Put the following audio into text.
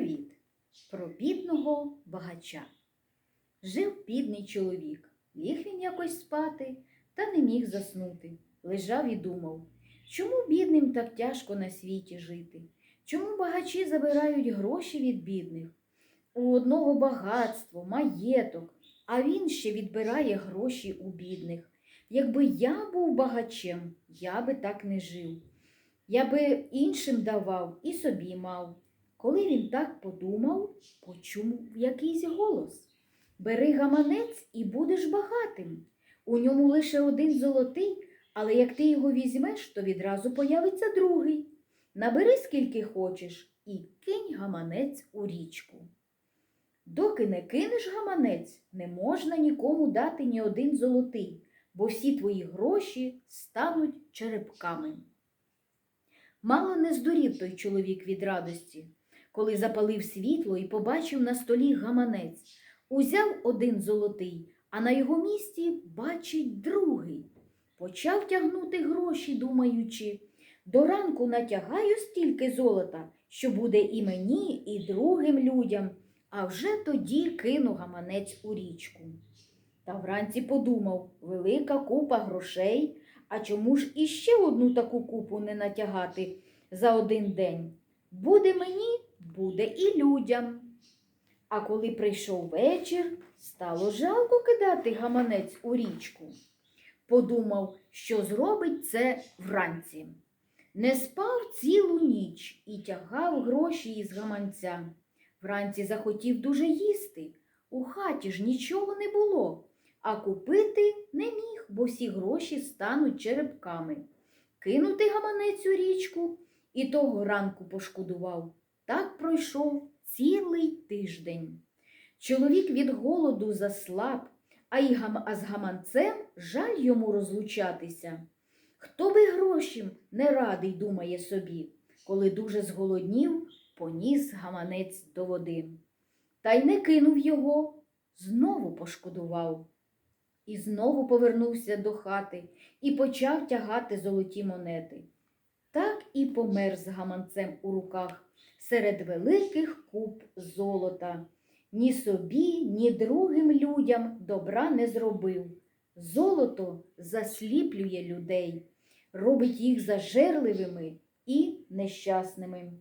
Привіт! Про бідного багача. Жив бідний чоловік. Ліг він якось спати та не міг заснути. Лежав і думав, чому бідним так тяжко на світі жити? Чому багачі забирають гроші від бідних? У одного багатство, маєток, а він ще відбирає гроші у бідних. Якби я був багачем, я би так не жив. Я би іншим давав і собі мав. Коли він так подумав, почув якийсь голос. Бери гаманець і будеш багатим. У ньому лише один золотий, але як ти його візьмеш, то відразу появиться другий. Набери скільки хочеш і кинь гаманець у річку. Доки не кинеш гаманець, не можна нікому дати ні один золотий, бо всі твої гроші стануть черепками. Мало не здурів той чоловік від радості, коли запалив світло і побачив на столі гаманець. Узяв один золотий, а на його місці бачить другий. Почав тягнути гроші, думаючи, до ранку натягаю стільки золота, що буде і мені, і другим людям, а вже тоді кину гаманець у річку. Та вранці подумав, велика купа грошей, а чому ж іще одну таку купу не натягати за один день? Буде мені, буде і людям. А коли прийшов вечір, стало жалко кидати гаманець у річку. Подумав, що зробить це вранці. Не спав цілу ніч і тягав гроші із гаманця. Вранці захотів дуже їсти. У хаті ж нічого не було, а купити не міг, бо всі гроші стануть черепками. Кинути гаманець у річку і того ранку пошкодував. Так пройшов цілий тиждень. Чоловік від голоду заслаб, а, й гам... а з гаманцем жаль йому розлучатися. Хто би гроші не радий, думає собі, коли дуже зголоднів, поніс гаманець до води. Та й не кинув його, знову пошкодував. І знову повернувся до хати і почав тягати золоті монети. Так і помер з гаманцем у руках серед великих куб золота. Ні собі, ні другим людям добра не зробив. Золото засліплює людей, робить їх зажерливими і нещасними.